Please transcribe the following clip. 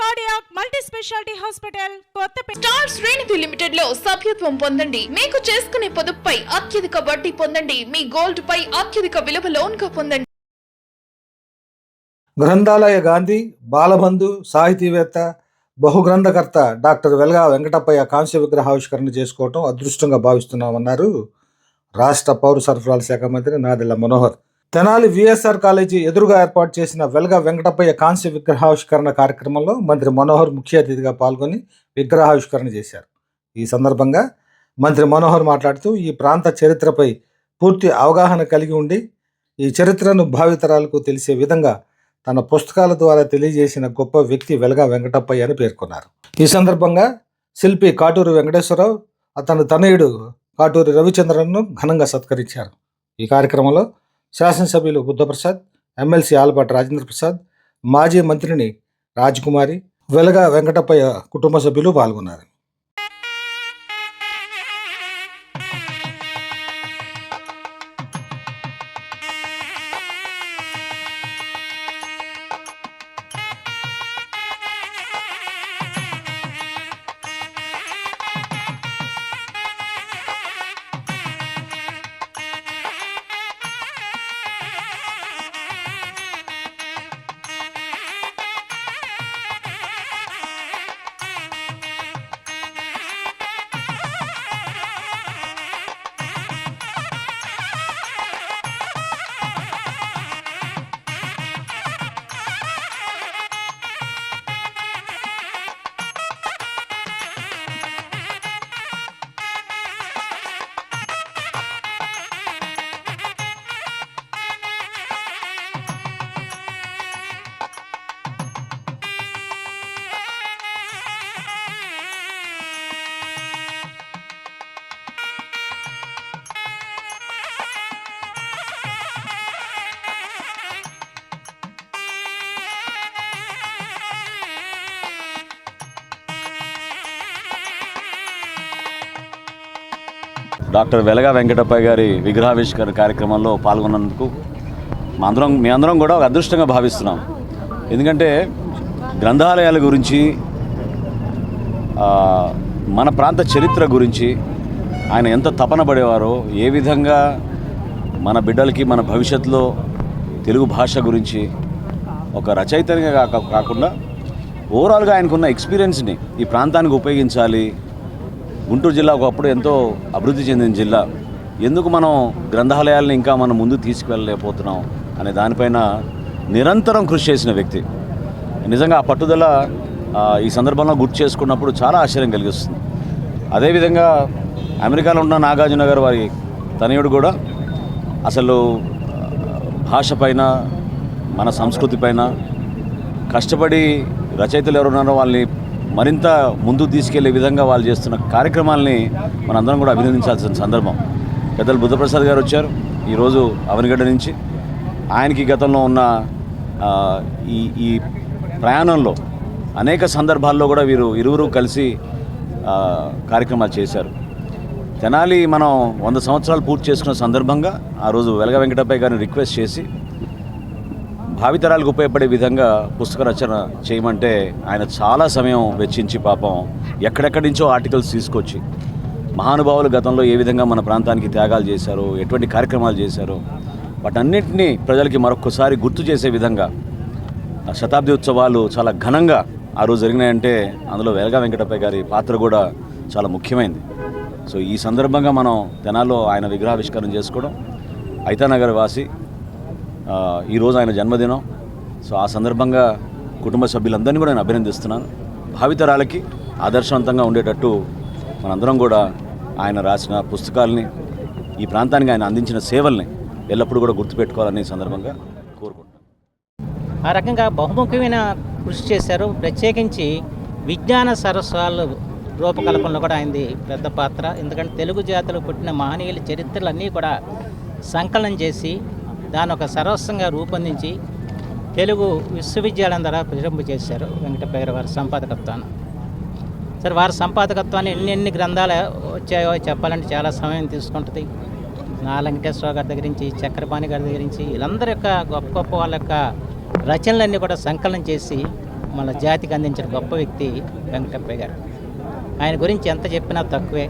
Cardiac multi speciality hospital Kothapeta star శ్రేణిధి లిమిటెడ్లో సభ్యత్వం పొందండి. మీకు చేసుకునే పొదుపుపై అత్యధిక వడ్డీ పొందండి. మీ గోల్డ్ పై అత్యధిక విలువ లోన్గా పొందండి. గ్రంథాలయ గాంధీ బాలబంధు సాహితీవేత్త బహుగ్రంథకర్త డాక్టర్ వెలగా వెంకటప్పయ్య కాంస్య విగ్రహావిష్కరణ చేసుకోవటం అదృష్టంగా భావిస్తున్నామన్నారు రాష్ట్ర పౌర సరఫరాల శాఖ మంత్రి నాదెళ్ళ మనోహర్. తెనాలి విఎస్ఆర్ కాలేజీ ఎదురుగా ఏర్పాటు చేసిన వెలగా వెంకటప్పయ్య కాంస్య విగ్రహావిష్కరణ కార్యక్రమంలో మంత్రి మనోహర్ ముఖ్య అతిథిగా పాల్గొని విగ్రహావిష్కరణ చేశారు. ఈ సందర్భంగా మంత్రి మనోహర్ మాట్లాడుతూ ఈ ప్రాంత చరిత్రపై పూర్తి అవగాహన కలిగి ఉండి ఈ చరిత్రను భావితరాలకు తెలిసే విధంగా తన పుస్తకాల ద్వారా తెలియజేసిన గొప్ప వ్యక్తి వెలగా వెంకటప్పయ్య అని పేర్కొన్నారు. ఈ సందర్భంగా శిల్పి కాటూరు వెంకటేశ్వరరావు అతని తనయుడు కాటూరి రవిచంద్రన్ను ఘనంగా సత్కరించారు. ఈ కార్యక్రమంలో శాసనసభ్యులు బుద్ధప్రసాద్ ఎమ్మెల్సీ ఆలపాటి రాజేంద్ర ప్రసాద్ మాజీ మంత్రిని రాజకుమారి వెలగ వెంకటప్పయ్య కుటుంబ సభ్యులు పాల్గొన్నారు. డాక్టర్ వెలగా వెంకటప్పయ్య గారి విగ్రహావిష్కరణ కార్యక్రమంలో పాల్గొన్నందుకు మా అందరం మీ అందరం కూడా ఒక అదృష్టంగా భావిస్తున్నాం. ఎందుకంటే గ్రంథాలయాల గురించి మన ప్రాంత చరిత్ర గురించి ఆయన ఎంత తపన పడేవారో ఏ విధంగా మన బిడ్డలకి మన భవిష్యత్తులో తెలుగు భాష గురించి ఒక రచయితనిగా కాక కాకుండా ఓవరాల్గా ఆయనకున్న ఎక్స్పీరియన్స్ని ఈ ప్రాంతానికి ఉపయోగించాలి గుంటూరు జిల్లా ఒకప్పుడు ఎంతో అభివృద్ధి చెందిన జిల్లా. ఎందుకు మనం గ్రంథాలయాలను ఇంకా మనం ముందు తీసుకువెళ్ళలేకపోతున్నాం అనే దానిపైన నిరంతరం కృషి చేసిన వ్యక్తి. నిజంగా ఆ పట్టుదల ఈ సందర్భంలో గుర్తు చేసుకున్నప్పుడు చాలా ఆశ్చర్యం కలిగిస్తుంది. అదేవిధంగా అమెరికాలో ఉన్న నాగార్జున గారు వారి తనయుడు కూడా అసలు భాష పైన మన సంస్కృతి పైన కష్టపడి రచయితలు ఎవరున్నారో వాళ్ళని మరింత ముందుకు తీసుకెళ్ళే విధంగా వాళ్ళు చేస్తున్న కార్యక్రమాల్ని మనందరం కూడా అభినందించాల్సిన సందర్భం. పెద్దలు బుద్ధప్రసాద్ గారు వచ్చారు. ఈరోజు అవనిగడ్డ నుంచి ఆయనకి గతంలో ఉన్న ఈ ఈ ప్రయాణంలో అనేక సందర్భాల్లో కూడా వీరు ఇరువురు కలిసి కార్యక్రమాలు చేశారు. తెనాలి మనం వంద సంవత్సరాలు పూర్తి చేసుకున్న సందర్భంగా ఆ రోజు వెలగ వెంకటప్పయ్య గారిని రిక్వెస్ట్ చేసి భావితరాలకు ఉపయోగపడే విధంగా పుస్తక రచన చేయమంటే ఆయన చాలా సమయం వెచ్చించి పాపం ఎక్కడెక్కడి నుంచో ఆర్టికల్స్ తీసుకొచ్చి మహానుభావులు గతంలో ఏ విధంగా మన ప్రాంతానికి త్యాగాలు చేశారో ఎటువంటి కార్యక్రమాలు చేశారో వాటన్నిటినీ ప్రజలకి మరొకసారి గుర్తు చేసే విధంగా శతాబ్ది ఉత్సవాలు చాలా ఘనంగా ఆ రోజు జరిగినాయంటే అందులో వెలగా వెంకటప్ప గారి పాత్ర కూడా చాలా ముఖ్యమైనది సో ఈ సందర్భంగా మనం తెనాల్లో ఆయన విగ్రహావిష్కరణ చేసుకోవడం ఐతానగర్ వాసి ఈరోజు ఆయన జన్మదినం. సో ఆ సందర్భంగా కుటుంబ సభ్యులందరినీ కూడా నేను అభినందిస్తున్నాను. భావితరాలకి ఆదర్శవంతంగా ఉండేటట్టు మనందరం కూడా ఆయన రాసిన పుస్తకాలని ఈ ప్రాంతానికి ఆయన అందించిన సేవల్ని ఎల్లప్పుడూ కూడా గుర్తుపెట్టుకోవాలని సందర్భంగా కోరుకుంటున్నాను. ఆ రకంగా బహుముఖమైన కృషి చేశారు. ప్రత్యేకించి విజ్ఞాన సరస్వాలు రూపకల్పనలో కూడా ఆయనది పెద్ద పాత్ర. ఎందుకంటే తెలుగు జాతులు పుట్టిన మహనీయుల చరిత్రలన్నీ కూడా సంకలనం చేసి దాని ఒక సర్వస్వంగా రూపొందించి తెలుగు విశ్వవిద్యాలయం ద్వారా ప్రచురింప చేశారు వెంకటప్పయ్య వారి సంపాదకత్వాన్ని. సరే వారి సంపాదకత్వాన్ని ఎన్ని ఎన్ని గ్రంథాలు వచ్చాయో చెప్పాలంటే చాలా సమయం తీసుకుంటుంది. నా వెంకటేశ్వర గారి దగ్గర నుంచి చక్రపాణి గారి దగ్గర నుంచి వీళ్ళందరి యొక్క గొప్ప గొప్ప వాళ్ళ యొక్క రచనలన్నీ కూడా సంకలనం చేసి మన జాతికి అందించిన గొప్ప వ్యక్తి వెంకటప్పయ్య గారు. ఆయన గురించి ఎంత చెప్పినా తక్కువే.